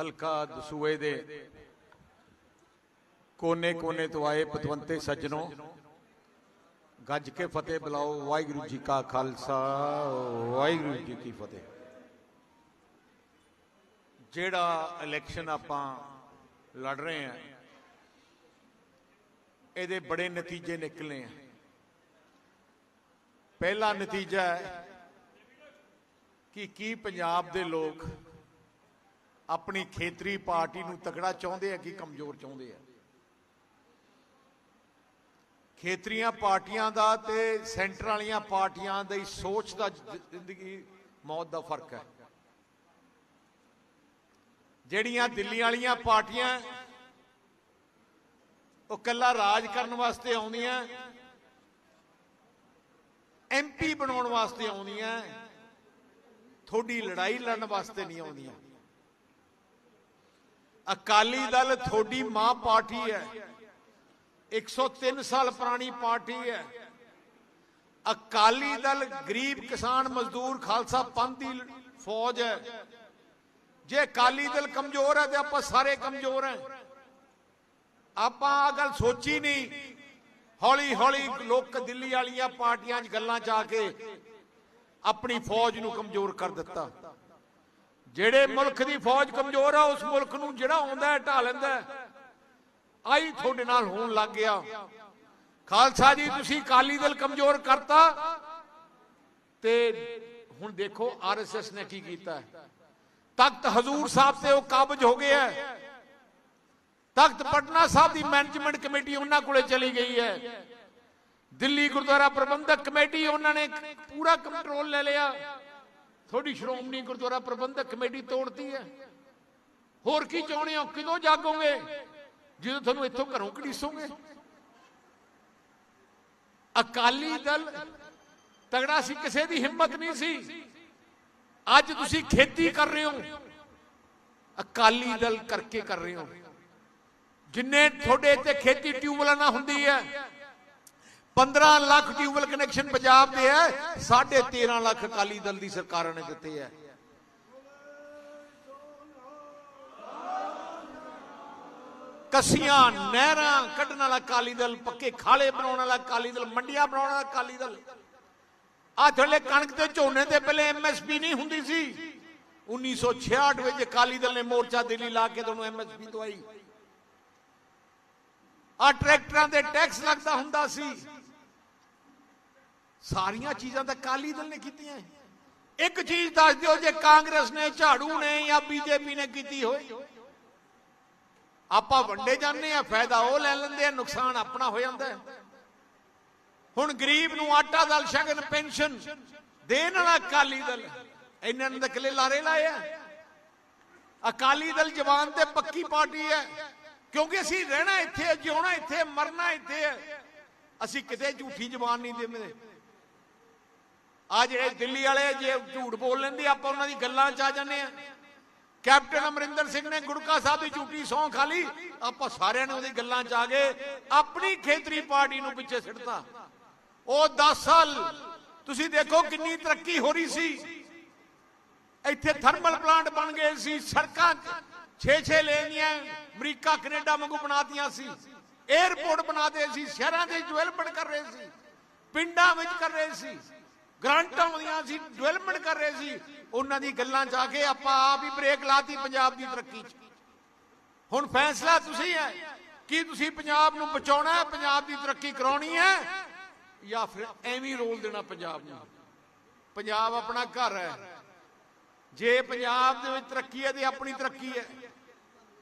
ਹਲਕਾ ਦਸੂਏ ਦੇ ਕੋਨੇ-ਕੋਨੇ ਤੋਂ ਆਏ ਪਤਵੰਤੇ ਸੱਜਣੋ, ਗੱਜ ਕੇ ਫਤਿਹ ਬੁਲਾਓ, ਵਾਹਿਗੁਰੂ ਜੀ ਕਾ ਖਾਲਸਾ, ਵਾਹਿਗੁਰੂ ਜੀ ਕੀ ਫਤਿਹ। ਜਿਹੜਾ ਇਲੈਕਸ਼ਨ ਆਪਾਂ ਲੜ ਰਹੇ ਆ ਇਹਦੇ ਬੜੇ ਨਤੀਜੇ ਨਿਕਲੇ ਆ। ਪਹਿਲਾ ਨਤੀਜਾ ਹੈ ਕਿ ਕੀ ਪੰਜਾਬ ਦੇ ਲੋਕ ਆਪਣੀ ਖੇਤਰੀ ਪਾਰਟੀ ਨੂੰ ਤਕੜਾ ਚਾਹੁੰਦੇ ਆ ਕਿ ਕਮਜ਼ੋਰ ਚਾਹੁੰਦੇ ਆ? ਖੇਤਰੀਆਂ ਪਾਰਟੀਆਂ ਦਾ ਤੇ ਸੈਂਟਰ ਵਾਲੀਆਂ ਪਾਰਟੀਆਂ ਦੀ ਸੋਚ ਦਾ ਜ਼ਿੰਦਗੀ, ਮੌਤ ਦਾ ਫ਼ਰਕ ਹੈ। ਜਿਹੜੀਆਂ ਦਿੱਲੀ ਵਾਲੀਆਂ ਪਾਰਟੀਆਂ ਉਹ ਕੱਲਾ ਰਾਜ ਕਰਨ ਵਾਸਤੇ ਆਉਂਦੀਆਂ ਐਮਪੀ ਬਣਾਉਣ ਵਾਸਤੇ ਆਉਂਦੀਆਂ ਥੋੜੀ ਲੜਾਈ ਲੜਨ ਵਾਸਤੇ ਨਹੀਂ ਆਉਂਦੀਆਂ। ਅਕਾਲੀ ਦਲ ਤੁਹਾਡੀ ਮਾਂ ਪਾਰਟੀ ਹੈ। 103 ਸਾਲ ਪੁਰਾਣੀ ਪਾਰਟੀ ਹੈ। ਅਕਾਲੀ ਦਲ ਗਰੀਬ ਕਿਸਾਨ ਮਜ਼ਦੂਰ ਖਾਲਸਾ ਪੰਥ ਦੀ ਫੌਜ ਹੈ। ਜੇ ਅਕਾਲੀ ਦਲ ਕਮਜ਼ੋਰ ਹੈ ਤੇ ਆਪਾਂ ਸਾਰੇ ਕਮਜ਼ੋਰ ਹਾਂ। ਆਪਾਂ ਆ ਗੱਲ ਸੋਚੀ ਨਹੀਂ। ਹੌਲੀ ਹੌਲੀ ਲੋਕ ਦਿੱਲੀ ਵਾਲੀਆਂ ਪਾਰਟੀਆਂ 'ਚ ਗੱਲਾਂ 'ਚ ਆ ਕੇ ਆਪਣੀ ਫੌਜ ਨੂੰ ਕਮਜ਼ੋਰ ਕਰ ਦਿੱਤਾ। ਜਿਹੜੇ ਮੁਲਕ ਦੀ ਫੌਜ ਕਮਜ਼ੋਰ ਆ, ਉਸ ਮੁਲਕ ਨੂੰ ਜਿਹੜਾ ਆਉਂਦਾ ਹੈ ਢਾ ਲੈਂਦਾ ਆਈ ਤੁਹਾਡੇ ਨਾਲ ਹੋਣ ਲੱਗ ਗਿਆ। ਖਾਲਸਾ ਜੀ, ਤੁਸੀਂ ਅਕਾਲੀ ਦਲ ਕਮਜ਼ੋਰ ਕਰਤਾ। ਤੇ ਹੁਣ ਦੇਖੋ ਆਰਐਸਐਸ ਨੇ ਕੀ ਕੀਤਾ ਤਖਤ ਹਜ਼ੂਰ ਸਾਹਿਬ ਤੇ ਉਹ ਕਾਬਜ ਹੋ ਗਿਆ ਤਖਤ ਪਟਨਾ ਸਾਹਿਬ ਦੀ ਮੈਨੇਜਮੈਂਟ ਕਮੇਟੀ ਉਹਨਾਂ ਕੋਲੇ ਚਲੀ ਗਈ ਹੈ। ਦਿੱਲੀ ਗੁਰਦੁਆਰਾ ਪ੍ਰਬੰਧਕ ਕਮੇਟੀ, ਉਹਨਾਂ ਨੇ ਪੂਰਾ ਕੰਟਰੋਲ ਲੈ ਲਿਆ। ਤੁਹਾਡੀ ਸ਼੍ਰੋਮਣੀ ਗੁਰਦੁਆਰਾ ਪ੍ਰਬੰਧਕ ਕਮੇਟੀ ਤੋੜਤੀ ਹੈ। ਹੋਰ ਕੀ ਚਾਹੁੰਦੇ ਹੋ? ਕਿਦੋਂ ਜਾਗੋਗੇ? ਜਦੋਂ ਤੁਹਾਨੂੰ ਇੱਥੋਂ ਘਰੋਂ ਘੜੀਸੋਗੇ ਅਕਾਲੀ ਦਲ ਤਗੜਾ ਸੀ, ਕਿਸੇ ਦੀ ਹਿੰਮਤ ਨਹੀਂ ਸੀ। ਅੱਜ ਤੁਸੀਂ ਖੇਤੀ ਕਰ ਰਹੇ ਹੋ। ਅਕਾਲੀ ਦਲ ਕਰਕੇ ਕਰ ਰਹੇ ਹੋ। ਜਿੰਨੇ ਤੁਹਾਡੇ ਇੱਥੇ ਖੇਤੀ ਟਿਊਬਵੈਲਾਂ ਨਾਲ ਹੁੰਦੀ ਹੈ 15 ਲੱਖ ਟਿਊਬਵੈਲ ਕਨੈਕਸ਼ਨ ਪੰਜਾਬ ਦੇ ਹੈ 13.5 ਲੱਖ ਅਕਾਲੀ ਦਲ ਦੀ ਸਰਕਾਰਾਂ ਨੇ ਦਿੱਤੇ ਹੈ। ਕਸੀਆਂ, ਨਹਿਰਾਂ ਕੱਢਣ ਵਾਲਾ ਅਕਾਲੀ ਦਲ, ਪੱਕੇ ਖਾਲੇ ਬਣਾਉਣ ਵਾਲਾ ਅਕਾਲੀ ਦਲ, ਮੰਡੀਆਂ ਬਣਾਉਣ ਵਾਲਾ ਅਕਾਲੀ ਦਲ। ਆ ਥੱਲੇ ਕਣਕ ਤੇ ਝੋਨੇ ਤੇ ਪਹਿਲੇ ਐਮਐਸਪੀ ਨਹੀਂ ਹੁੰਦੀ ਸੀ। 1966 ਵਿੱਚ ਅਕਾਲੀ ਦਲ ਨੇ ਮੋਰਚਾ ਦਿੱਲੀ ਲਾ ਕੇ ਤੁਹਾਨੂੰ ਐਮਐਸਪੀ ਦਵਾਈ ਆ ਟਰੈਕਟਰਾਂ ਤੇ ਟੈਕਸ ਲੱਗਦਾ ਹੁੰਦਾ ਸੀ। ਸਾਰੀਆਂ ਚੀਜ਼ਾਂ ਤਾਂ ਅਕਾਲੀ ਦਲ ਨੇ ਕੀਤੀਆਂ ਇੱਕ ਚੀਜ਼ ਦੱਸ ਦਿਓ, ਜੇ ਕਾਂਗਰਸ ਨੇ, ਝਾੜੂ ਨੇ ਜਾਂ ਬੀਜੇਪੀ ਨੇ ਕੀਤੀ ਹੋਈ। ਆਪਾਂ ਵੰਡੇ ਜਾਂਦੇ ਆ, ਫਾਇਦਾ ਉਹ ਲੈ ਲੈਂਦੇ ਆ, ਨੁਕਸਾਨ ਆਪਣਾ ਹੋ ਜਾਂਦਾ ਹੁਣ ਗਰੀਬ ਨੂੰ ਆਟਾ ਦਲ, ਸ਼ਗਨ, ਪੈਨਸ਼ਨ ਦੇਣ ਵਾਲਾ ਅਕਾਲੀ ਦਲ। ਇਹਨਾਂ ਨੇ ਤਾਂ ਲਾਰੇ ਲਾਏ ਅਕਾਲੀ ਦਲ ਜਵਾਨ ਤੇ ਪੱਕੀ ਪਾਰਟੀ ਹੈ ਕਿਉਂਕਿ ਅਸੀਂ ਰਹਿਣਾ ਇੱਥੇ, ਜਿਉਣਾ ਇੱਥੇ, ਮਰਨਾ ਇੱਥੇ ਹੈ ਅਸੀਂ ਕਿਤੇ ਝੂਠੀ ਜ਼ਬਾਨ ਨਹੀਂ ਦਿੰਦੇ। ਆ ਜਿਹੜੇ ਦਿੱਲੀ ਵਾਲੇ ਜੇ ਝੂਠ ਬੋਲ ਲੈਂਦੇ, ਆਪਾਂ ਉਹਨਾਂ ਦੀ ਗੱਲਾਂ 'ਚ ਆ ਜਾਂਦੇ ਆ ਕੈਪਟਨ ਅਮਰਿੰਦਰ ਸਿੰਘ ਨੇ ਗੁੜਕਾ ਸਾਹਿਬ ਦੀ ਝੂਠੀ ਸੌਂ ਖਾ ਆਪਾਂ ਸਾਰਿਆਂ ਨੇ ਉਹਦੀ ਗੱਲਾਂ 'ਚ ਆ ਗਏ। ਆਪਣੀ ਖੇਤਰੀ ਪਾਰਟੀ ਨੂੰ ਪਿੱਛੇ ਸਿੱਟਤਾ। ਉਹ 10 ਸਾਲ, ਤੁਸੀਂ ਦੇਖੋ ਕਿੰਨੀ ਤਰੱਕੀ ਹੋ ਰਹੀ ਸੀ। ਇੱਥੇ ਥਰਮਲ ਪਲਾਂਟ ਬਣ ਗਏ ਸੀ, ਸੜਕਾਂ 6-6 ਲੇਨੀਆਂ, ਅਮਰੀਕਾ, ਕੈਨੇਡਾ ਵਾਂਗੂ ਬਣਾਤੀਆਂ ਸੀ। 에어ਪੋਰਟ ਬਣਾਦੇ ਸੀ, ਸ਼ਹਿਰਾਂ ਦੇ ਡਿਵੈਲਪਮੈਂਟ ਕਰ ਰਹੇ ਸੀ, ਪਿੰਡਾਂ ਵਿੱਚ ਕਰ ਰਹੇ ਸੀ। ਗ੍ਰਾਂਟਾਂ ਆਉਂਦੀਆਂ ਸੀ ਡਿਵੈਲਪਮੈਂਟ ਕਰ ਰਹੇ ਸੀ। ਉਹਨਾਂ ਦੀ ਗੱਲਾਂ ਚ ਆ ਕੇ ਆਪਾਂ ਆਪ ਹੀ ਬ੍ਰੇਕ ਲਾਤੀ ਪੰਜਾਬ ਦੀ ਤਰੱਕੀ 'ਚ। ਹੁਣ ਫੈਸਲਾ ਤੁਸੀਂ ਹੈ, ਕਿ ਤੁਸੀਂ ਪੰਜਾਬ ਨੂੰ ਬਚਾਉਣਾ ਹੈ, ਪੰਜਾਬ ਦੀ ਤਰੱਕੀ ਕਰਾਉਣੀ ਹੈ, ਜਾਂ ਫਿਰ ਐਵੇਂ ਰੋਲ ਦੇਣਾ ਪੰਜਾਬ ਨੂੰ? ਪੰਜਾਬ ਆਪਣਾ ਘਰ ਹੈ। ਜੇ ਪੰਜਾਬ ਦੇ ਵਿੱਚ ਤਰੱਕੀ ਹੈ ਤੇ ਆਪਣੀ ਤਰੱਕੀ ਹੈ।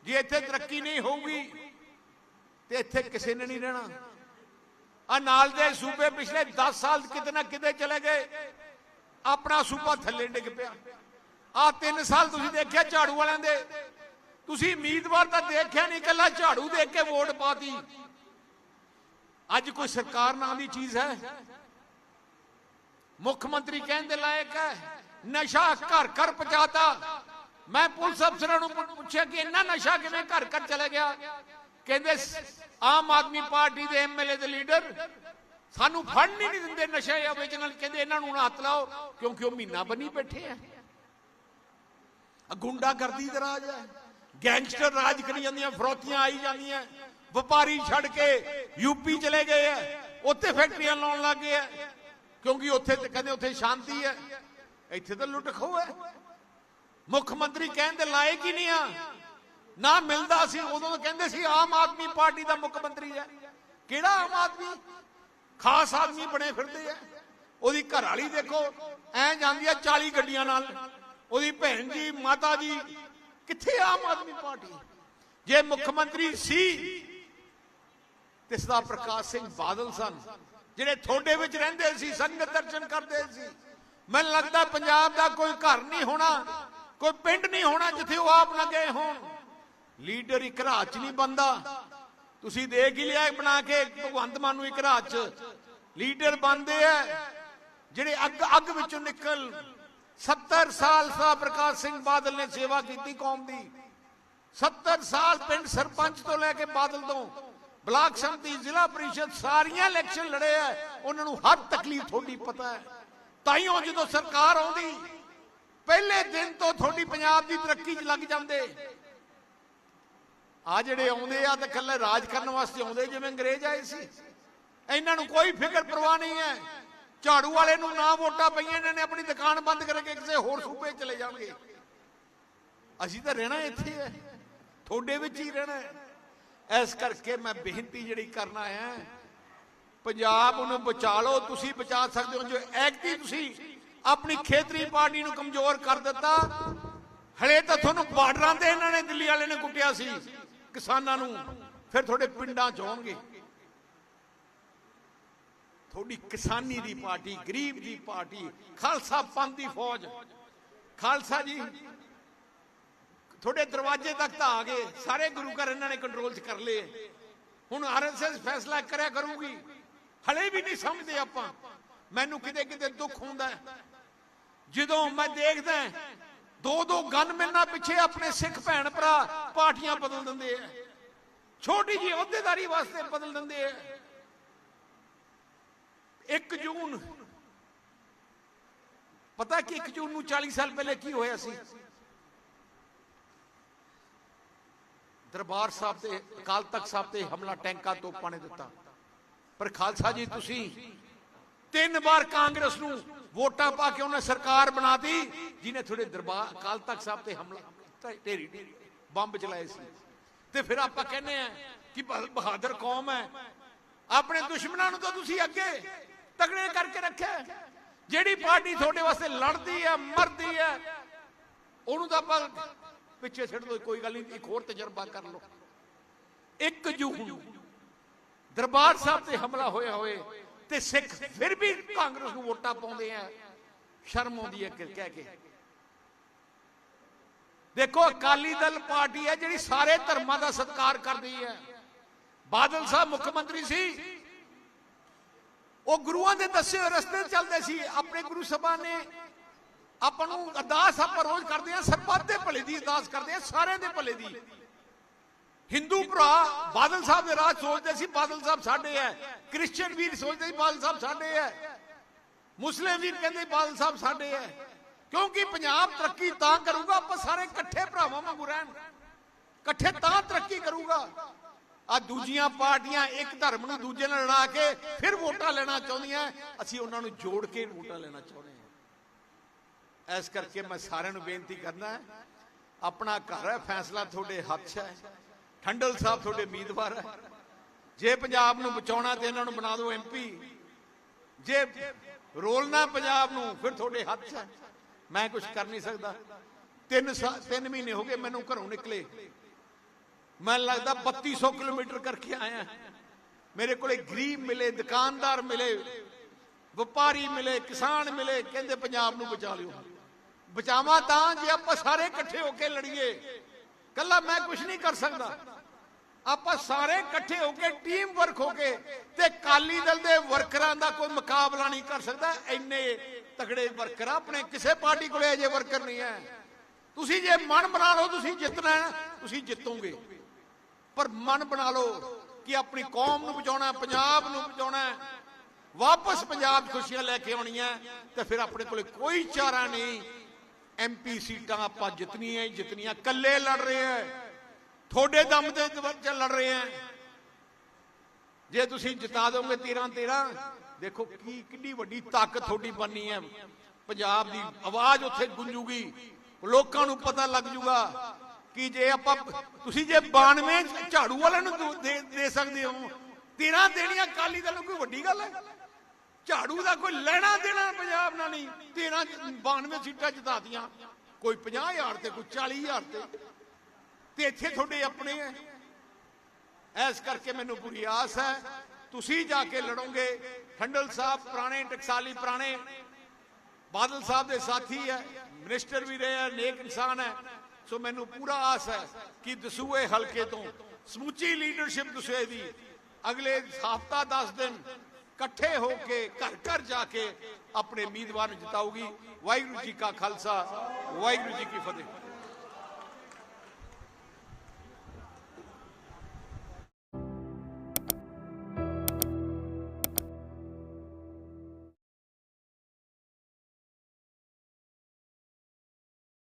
ਜੇ ਇੱਥੇ ਤਰੱਕੀ ਨਹੀਂ ਹੋਊਗੀ, ਤੇ ਇੱਥੇ ਕਿਸੇ ਨੇ ਨਹੀਂ ਰਹਿਣਾ। ਆ ਨਾਲ ਦੇ ਸੂਬੇ ਪਿਛਲੇ 10 ਸਾਲ ਕਿਤੇ ਨਾ ਕਿਤੇ ਚਲੇ ਗਏ। ਆਪਣਾ ਸੂਬਾ ਥੱਲੇ ਡਿੱਗ ਪਿਆ। ਆ 3 ਸਾਲ ਤੁਸੀਂ ਦੇਖਿਆ ਝਾੜੂ ਵਾਲਿਆਂ ਦੇ? ਤੁਸੀਂ ਉਮੀਦਵਾਰ ਤਾਂ ਦੇਖਿਆ ਨਹੀਂ ਕੱਲਾ ਝਾੜੂ ਦੇਖ ਕੇ ਵੋਟ ਪਾਤੀ। ਅੱਜ ਕੋਈ ਸਰਕਾਰ ਨਾਂ ਦੀ ਚੀਜ਼ ਹੈ? ਮੁੱਖ ਮੰਤਰੀ ਕਹਿਣ ਦੇ ਲਾਇਕ ਹੈ, ਨਸ਼ਾ ਘਰ ਘਰ ਪਹੁੰਚਾਤਾ। ਮੈਂ ਪੁਲਿਸ ਅਫਸਰਾਂ ਨੂੰ ਪੁੱਛਿਆ ਕਿ ਇੰਨਾ ਨਸ਼ਾ ਕਿਵੇਂ ਘਰ ਘਰ ਚਲੇ ਗਿਆ? ਕਹਿੰਦੇ ਆਮ ਆਦਮੀ ਪਾਰਟੀ ਦੇ ਐਮਐਲਏ ਦੇ ਲੀਡਰ ਸਾਨੂੰ ਫੜਨ ਨਹੀਂ ਦਿੰਦੇ ਨਸ਼ਾ ਜਾਂ ਵੇਚਣ ਵਾਲੇ, ਕਹਿੰਦੇ ਇਹਨਾਂ ਨੂੰ ਨਾ ਹੱਥ ਲਾਓ, ਕਿਉਂਕਿ ਉਹ ਮਹੀਨਾ ਬੰਨੀ ਬੈਠੇ ਆ। ਆ ਦਾ ਰਾਜ ਹੈ ਗੈਂਗਸਟਰ ਰਾਜ ਕਰੀ ਜਾਂਦੀਆਂ, ਫਰੋਤੀਆਂ ਆਈ ਜਾਂਦੀਆਂ। ਵਪਾਰੀ ਛੱਡ ਕੇ ਯੂਪੀ ਚਲੇ ਗਏ ਆ। ਉੱਥੇ ਫੈਕਟਰੀਆਂ ਲਾਉਣ ਲੱਗ ਗਏ ਆ। ਕਿਉਂਕਿ ਉੱਥੇ ਤੇ ਕਹਿੰਦੇ ਉੱਥੇ ਸ਼ਾਂਤੀ ਹੈ ਇੱਥੇ ਤਾਂ ਲੁੱਟ ਖੋਹ ਹੈ ਮੁੱਖ ਮੰਤਰੀ ਕਹਿਣ ਦੇ ਲਾਇਕ ਹੀ ਨਹੀਂ ਆ। ਨਾ ਮਿਲਦਾ ਸੀ, ਉਦੋਂ ਕਹਿੰਦੇ ਸੀ, ਆਮ ਆਦਮੀ ਪਾਰਟੀ ਦਾ ਮੁੱਖ ਮੰਤਰੀ ਹੈ। ਕਿਹੜਾ ਆਮ ਆਦਮੀ? ਖਾਸ ਆਦਮੀ ਬਣੇ ਫਿਰਦੇ ਆ। ਉਹਦੀ ਘਰ ਵਾਲੀ ਦੇਖੋ, ਐ ਜਾਂਦੀ ਆ 40 ਗੱਡੀਆਂ ਨਾਲ। ਉਹਦੀ ਭੈਣ ਜੀ, ਮਾਤਾ ਜੀ, ਕਿੱਥੇ ਆਮ ਆਦਮੀ ਪਾਰਟੀ? ਜੇ ਮੁੱਖ ਮੰਤਰੀ ਸੀ ਤੇ ਸਰਦਾਰ ਪ੍ਰਕਾਸ਼ ਸਿੰਘ ਬਾਦਲ ਸਨ, ਜਿਹੜੇ ਥੋੜੇ ਵਿੱਚ ਰਹਿੰਦੇ ਸੀ, ਸੰਗਤ ਦਰਸ਼ਨ ਕਰਦੇ ਸੀ। ਮੈਨੂੰ ਲੱਗਦਾ ਪੰਜਾਬ ਦਾ ਕੋਈ ਘਰ ਨਹੀਂ ਹੋਣਾ, ਕੋਈ ਪਿੰਡ ਨਹੀਂ ਹੋਣਾ ਜਿੱਥੇ ਉਹ ਆਪ ਨਾ ਗਏ ਹੋਣ। ਲੀਡਰ ਇੱਕ ਰਾਹ 'ਚ ਨਹੀਂ ਬੰਦਾ। ਤੁਸੀਂ ਦੇਖ ਹੀ ਲਿਆ ਬਣਾ ਕੇ ਭਗਵੰਤ ਮਾਨ ਨੂੰ ਇੱਕ ਰਾਹ 'ਚ। ਲੀਡਰ ਬਣਦੇ ਆ, ਜਿਹੜੇ ਅੱਗ ਅੱਗ ਵਿੱਚੋਂ ਨਿਕਲ। 70 ਸਾਲ ਸਾ ਪ੍ਰਕਾਸ਼ ਸਿੰਘ ਬਾਦਲ ਨੇ ਸੇਵਾ ਕੀਤੀ ਕੌਮ ਦੀ। 70 ਸਾਲ ਪਿੰਡ ਸਰਪੰਚ ਤੋਂ ਲੈ ਕੇ ਬਾਦਲ ਤੋਂ। ਬਲਾਕ ਸੰਮਤੀ, ਜ਼ਿਲ੍ਹਾ ਪ੍ਰੀਸ਼ਦ, ਸਾਰੀਆਂ ਇਲੈਕਸ਼ਨ ਲੜੇ ਆ। ਉਹਨਾਂ ਨੂੰ ਹਰ ਤਕਲੀਫ ਤੁਹਾਡੀ ਪਤਾ ਹੈ। ਤਾਈਓ ਜਦੋਂ ਸਰਕਾਰ ਆਉਂਦੀ, ਪਹਿਲੇ ਦਿਨ ਤੋਂ ਤੁਹਾਡੀ ਪੰਜਾਬ ਦੀ ਤਰੱਕੀ 'ਚ ਲੱਗ ਜਾਂਦੇ। ਆ ਜਿਹੜੇ ਆਉਂਦੇ ਆ ਤੇ ਕੱਲੇ ਰਾਜ ਕਰਨ ਵਾਸਤੇ ਆਉਂਦੇ, ਜਿਵੇਂ ਅੰਗਰੇਜ਼ ਆਏ ਸੀ। ਇਹਨਾਂ ਨੂੰ ਕੋਈ ਫਿਕਰ, ਪਰਵਾਹ ਨਹੀਂ ਹੈ। ਝਾੜੂ ਵਾਲੇ ਨੂੰ ਨਾ ਵੋਟਾਂ ਪਈਆਂ, ਇਹਨਾਂ ਨੇ ਆਪਣੀ ਦੁਕਾਨ ਬੰਦ ਕਰਕੇ ਕਿਸੇ ਹੋਰ ਸੂਬੇ ਚਲੇ ਜਾਣਗੇ। ਅਸੀਂ ਤਾਂ ਰਹਿਣਾ ਇੱਥੇ ਹੈ। ਤੁਹਾਡੇ ਵਿੱਚ ਹੀ ਰਹਿਣਾ ਹੈ। ਇਸ ਕਰਕੇ ਮੈਂ ਬੇਨਤੀ ਜਿਹੜੀ ਕਰਨਾ ਹੈ, ਪੰਜਾਬ ਨੂੰ ਬਚਾ ਲਓ, ਤੁਸੀਂ ਬਚਾ ਸਕਦੇ ਹੋ। ਜੋ ਐਕਟੀ ਤੁਸੀਂ ਆਪਣੀ ਖੇਤਰੀ ਪਾਰਟੀ ਨੂੰ ਕਮਜ਼ੋਰ ਕਰ ਦਿੱਤਾ, ਹਲੇ ਤਾਂ ਤੁਹਾਨੂੰ ਬਾਰਡਰਾਂ ਤੇ ਇਹਨਾਂ ਨੇ ਦਿੱਲੀ ਵਾਲੇ ਨੇ ਕੁੱਟਿਆ ਸੀ। ਕਿਸਾਨਾਂ ਨੂੰ ਫਿਰ ਤੁਹਾਡੇ ਪਿੰਡਾਂ ਚ ਆਉਣਗੇ। ਤੁਹਾਡੀ ਕਿਸਾਨੀ ਦੀ ਪਾਰਟੀ, ਗਰੀਬ ਦੀ ਪਾਰਟੀ, ਖਾਲਸਾ ਪੰਥ ਦੀ ਫੌਜ। ਖਾਲਸਾ ਜੀ, ਤੁਹਾਡੇ ਦਰਵਾਜ਼ੇ ਤੱਕ ਤਾਂ ਆ ਗਏ। ਸਾਰੇ ਗੁਰੂ ਘਰ ਇਹਨਾਂ ਨੇ ਕੰਟਰੋਲ 'ਚ ਕਰ ਲਏ। ਹੁਣ ਆਰਐਸਐਸ ਫੈਸਲਾ ਕਰਿਆ ਕਰੂਗੀ। ਹਲੇ ਵੀ ਨਹੀਂ ਸਮਝਦੇ ਆਪਾਂ। ਮੈਨੂੰ ਕਿਤੇ ਕਿਤੇ ਦੁੱਖ ਹੁੰਦਾ ਜਦੋਂ ਮੈਂ ਦੇਖਦਾ ਦੋ ਦੋ ਗਨ ਮਿਲਣਾ ਪਿੱਛੇ ਆਪਣੇ ਸਿੱਖ ਭੈਣ ਭਰਾ ਪਾਰਟੀਆਂ ਬਦਲ ਦਿੰਦੇ ਆ। ਛੋਟੀ ਜੀ ਅਹੁਦੇਦਾਰੀ ਵਾਸਤੇ ਬਦਲ ਦਿੰਦੇ ਆ। 1 ਜੂਨ, ਪਤਾ ਕਿ 1 ਜੂਨ ਨੂੰ 40 ਸਾਲ ਪਹਿਲੇ ਕੀ ਹੋਇਆ ਸੀ? ਦਰਬਾਰ ਸਾਹਿਬ ਤੇ, ਅਕਾਲ ਤਖਤ ਸਾਹਿਬ ਤੇ ਹਮਲਾ ਟੈਂਕਾਂ ਤੋਂ ਨੇ ਦਿੱਤਾ। ਪਰ ਖਾਲਸਾ ਜੀ, ਤੁਸੀਂ ਤਿੰਨ ਵਾਰ ਕਾਂਗਰਸ ਨੂੰ ਵੋਟਾਂ ਪਾ ਕੇ ਉਹਨੇ ਸਰਕਾਰ ਬਣਾਤੀ ਜਿਹਨੇ ਤੁਹਾਡੇ ਦਰਬਾਰ ਅਕਾਲ ਤਖਤ ਸਾਹਿਬ ਤੇ ਹਮਲਾ ਕੀਤਾ, ਢੇਰੀ ਢੇਰੀ ਬੰਬ ਚਲਾਏ ਸੀ। ਤੇ ਫਿਰ ਆਪਾਂ ਕਹਿੰਦੇ ਆ ਕਿ ਬਹਾਦਰ ਕੌਮ ਹੈ। ਆਪਣੇ ਦੁਸ਼ਮਣਾਂ ਨੂੰ ਤਾਂ ਤੁਸੀਂ ਅੱਗੇ ਤਗੜੇ ਕਰਕੇ ਰੱਖਿਆ ਜਿਹੜੀ ਪਾਰਟੀ ਤੁਹਾਡੇ ਵਾਸਤੇ ਲੜਦੀ ਹੈ ਮਰਦੀ ਹੈ ਉਹਨੂੰ ਤਾਂ ਆਪਾਂ ਪਿੱਛੇ ਛੱਡ ਦੋ ਕੋਈ ਗੱਲ ਨਹੀਂ ਇੱਕ ਹੋਰ ਤਜਰਬਾ ਕਰ ਲਓ। ਇੱਕ ਜੂਨ ਦਰਬਾਰ ਸਾਹਿਬ ਤੇ ਹਮਲਾ ਹੋਇਆ ਹੋਏ ਤੇ ਸਿੱਖ ਫਿਰ ਵੀ ਕਾਂਗਰਸ ਨੂੰ ਵੋਟਾਂ ਪਾਉਂਦੇ ਆ। ਸ਼ਰਮ ਆਉਂਦੀ ਹੈ ਕਹਿ ਕੇ। ਦੇਖੋ, ਅਕਾਲੀ ਦਲ ਪਾਰਟੀ ਹੈ ਜਿਹੜੀ ਸਾਰੇ ਧਰਮਾਂ ਦਾ ਸਤਿਕਾਰ ਕਰਦੀ ਹੈ। ਬਾਦਲ ਸਾਹਿਬ ਮੁੱਖ ਮੰਤਰੀ ਸੀ। ਉਹ ਗੁਰੂਆਂ ਦੇ ਦੱਸੇ ਹੋਏ ਰਸਤੇ ਚੱਲਦੇ ਸੀ। ਆਪਣੇ ਗੁਰੂ ਸਭਾ ਨੇ ਆਪਾਂ ਨੂੰ ਅਰਦਾਸ ਆਪਾਂ ਰੋਜ਼ ਕਰਦੇ ਆ ਸਰਬੱਤ ਦੇ ਭਲੇ ਦੀ ਅਰਦਾਸ ਕਰਦੇ ਆ ਸਾਰਿਆਂ ਦੇ ਭਲੇ ਦੀ। ਹਿੰਦੂ ਭਰਾ ਬਾਦਲ ਸਾਹਿਬ ਦੇ ਰਾਹ ਸੋਚਦੇ ਸੀ, ਬਾਦਲ ਸਾਹਿਬ ਸਾਡੇ ਐ। ਕ੍ਰਿਸਚੀਅਨ ਵੀਰ ਸੋਚਦੇ ਸੀ, ਬਾਦਲ ਸਾਹਿਬ ਸਾਡੇ ਐ। ਮੁਸਲਿਮ ਵੀਰ ਕਹਿੰਦੇ ਬਾਦਲ ਸਾਹਿਬ ਸਾਡੇ ਐ। ਕਿਉਂਕਿ ਪੰਜਾਬ ਤਰੱਕੀ ਤਾਂ ਕਰੂਗਾ, ਆਪਾਂ ਸਾਰੇ ਇਕੱਠੇ ਭਰਾਵਾਂ ਵਾਂਗੂ ਰਹਿਣ। ਇਕੱਠੇ ਤਾਂ ਤਰੱਕੀ ਕਰੂਗਾ। ਆ ਦੂਜੀਆਂ ਪਾਰਟੀਆਂ, ਇੱਕ ਧਰਮ ਨੂੰ ਦੂਜੇ ਨਾਲ ਲੜਾ ਕੇ ਫਿਰ ਵੋਟਾਂ ਲੈਣਾ ਚਾਹੁੰਦੀਆਂ ਅਸੀਂ ਉਹਨਾਂ ਨੂੰ ਜੋੜ ਕੇ ਵੋਟਾਂ ਲੈਣਾ ਚਾਹੁੰਦੇ ਹਾਂ ਇਸ ਕਰਕੇ ਮੈਂ ਸਾਰਿਆਂ ਨੂੰ ਬੇਨਤੀ ਕਰਨਾ ਹੈ ਆਪਣਾ ਘਰ ਹੈ ਫੈਸਲਾ ਤੁਹਾਡੇ ਹੱਥ 'ਚ ਹੈ ਠੰਡਲ ਸਾਹਿਬ ਤੁਹਾਡੇ ਉਮੀਦਵਾਰ ਹੈ। ਜੇ ਪੰਜਾਬ ਨੂੰ ਬਚਾਉਣਾ ਤੇ ਇਹਨਾਂ ਨੂੰ ਬਣਾ ਦਿਓ ਐਮਪੀ ਜੇ ਰੋਲਣਾ ਪੰਜਾਬ ਨੂੰ, ਫਿਰ ਤੁਹਾਡੇ ਹੱਥ 'ਚ ਹੈ। ਮੈਂ ਕੁਝ ਕਰ ਨਹੀਂ ਸਕਦਾ। ਤਿੰਨ ਸਾ- ਤਿੰਨ ਮਹੀਨੇ ਹੋ ਗਏ ਮੈਨੂੰ ਘਰੋਂ ਨਿਕਲੇ। ਮੈਂ ਲੱਗਦਾ 3200 ਕਿਲੋਮੀਟਰ ਕਰਕੇ ਆਇਆ। ਮੇਰੇ ਕੋਲੇ ਗਰੀਬ ਮਿਲੇ, ਦੁਕਾਨਦਾਰ ਮਿਲੇ, ਵਪਾਰੀ ਮਿਲੇ, ਕਿਸਾਨ ਮਿਲੇ, ਕਹਿੰਦੇ ਪੰਜਾਬ ਨੂੰ ਬਚਾ ਲਿਓ। ਬਚਾਵਾਂ ਤਾਂ ਜੇ ਆਪਾਂ ਸਾਰੇ ਇਕੱਠੇ ਹੋ ਕੇ ਲੜੀਏ, ਕੱਲਾ ਮੈਂ ਕੁਝ ਨਹੀਂ ਕਰ ਸਕਦਾ। ਆਪਾਂ ਸਾਰੇ ਇਕੱਠੇ ਹੋ ਕੇ ਟੀਮ ਵਰਕ ਹੋ ਕੇ ਤੇ ਕਾਲੀ ਦਲ ਦੇ ਵਰਕਰਾਂ ਦਾ ਕੋਈ ਮੁਕਾਬਲਾ ਨਹੀਂ ਕਰ ਸਕਦਾ। ਇੰਨੇ ਤਗੜੇ ਵਰਕਰ ਆਪਣੇ ਕਿਸੇ ਪਾਰਟੀ ਕੋਲੇ ਅਜੇ ਵਰਕਰ ਨਹੀਂ ਹੈ। ਤੁਸੀਂ ਜੇ ਮਨ ਬਣਾ ਲਓ, ਤੁਸੀਂ ਜਿੱਤਣਾ ਤੁਸੀਂ ਜਿੱਤੋਗੇ। ਪਰ ਮਨ ਬਣਾ ਲਓ ਕਿ ਆਪਣੀ ਕੌਮ ਨੂੰ ਬਚਾਉਣਾ, ਪੰਜਾਬ ਨੂੰ ਬਚਾਉਣਾ ਵਾਪਸ ਪੰਜਾਬ ਖੁਸ਼ੀਆਂ ਲੈ ਕੇ ਆਉਣੀਆਂ ਤੇ ਫਿਰ ਆਪਣੇ ਕੋਲੇ ਕੋਈ ਚਾਰਾ ਨਹੀਂ। ਐਮਪੀ ਸੀਟਾਂ ਆਪਾਂ ਜਿੱਤਣੀਆਂ ਹੀ ਜਿੱਤਣੀਆਂ ਕੱਲੇ ਲੜ ਰਹੇ ਆ ਤੁਹਾਡੇ ਦਮ ਤੇ ਚ ਲੜ ਰਹੇ ਆ। ਜੇ ਤੁਸੀਂ ਜਿਤਾ ਦੋਗੇ 13 13 ਦੇਖੋ ਕੀ ਕਿੰਨੀ ਵੱਡੀ ਤਾਕਤ ਤੁਹਾਡੀ ਬਣਨੀ ਹੈ। ਪੰਜਾਬ ਦੀ ਆਵਾਜ਼ ਉੱਥੇ ਗੂੰਜੂਗੀ। ਲੋਕਾਂ ਨੂੰ ਪਤਾ ਲੱਗ ਜੂਗਾ ਕਿ ਜੇ ਆਪਾਂ ਤੁਸੀਂ ਜੇ 92 ਝਾੜੂ ਵਾਲਿਆਂ ਨੂੰ ਦੇ ਸਕਦੇ ਹੋ 13 ਦੇਣੀਆਂ ਕਾਲੀ ਦਲ ਨੂੰ ਕੋਈ ਵੱਡੀ ਗੱਲ ਹੈ? ਝਾੜੂ ਦਾ ਕੋਈ ਲੈਣਾ ਦੇਣਾ ਪੰਜਾਬ ਨਾਲ ਨਹੀਂ। 13 92 ਸੀਟਾਂ ਜਿਤਾਤੀਆਂ। ਕੋਈ 50000 ਤੇ, ਕੋਈ 40000 ਤੇ। ਤੇ ਇੱਥੇ ਤੁਹਾਡੇ ਆਪਣੇ ਹੈ ਐਸ ਕਰਕੇ ਮੈਨੂੰ ਪੂਰੀ ਆਸ ਹੈ ਤੁਸੀਂ ਜਾ ਕੇ ਲੜੋਗੇ। ਠੰਡਲ ਸਾਹਿਬ ਪੁਰਾਣੇ, ਟਕਸਾਲੀ ਪੁਰਾਣੇ। ਬਾਦਲ ਸਾਹਿਬ ਦੇ ਸਾਥੀ ਹੈ ਮਿਨਿਸਟਰ ਵੀ ਰਹੇ ਹੈ ਨੇਕ ਇਨਸਾਨ ਹੈ ਸੋ ਮੈਨੂੰ ਪੂਰਾ ਆਸ ਹੈ ਕਿ ਦਸੂਏ ਹਲਕੇ ਤੋਂ ਸਮੁੱਚੀ ਲੀਡਰਸ਼ਿਪ ਦਸੂਏ ਦੀ ਅਗਲੇ ਹਫਤਾ 10 ਦਿਨ ਇਕੱਠੇ ਹੋ ਕੇ, ਘਰ ਘਰ ਜਾ ਕੇ ਆਪਣੇ ਉਮੀਦਵਾਰ ਨੂੰ ਜਿਤਾਊਗੀ। ਵਾਹਿਗੁਰੂ ਜੀ ਕਾ ਖਾਲਸਾ, ਵਾਹਿਗੁਰੂ ਜੀ ਕੀ ਫਤਿਹ।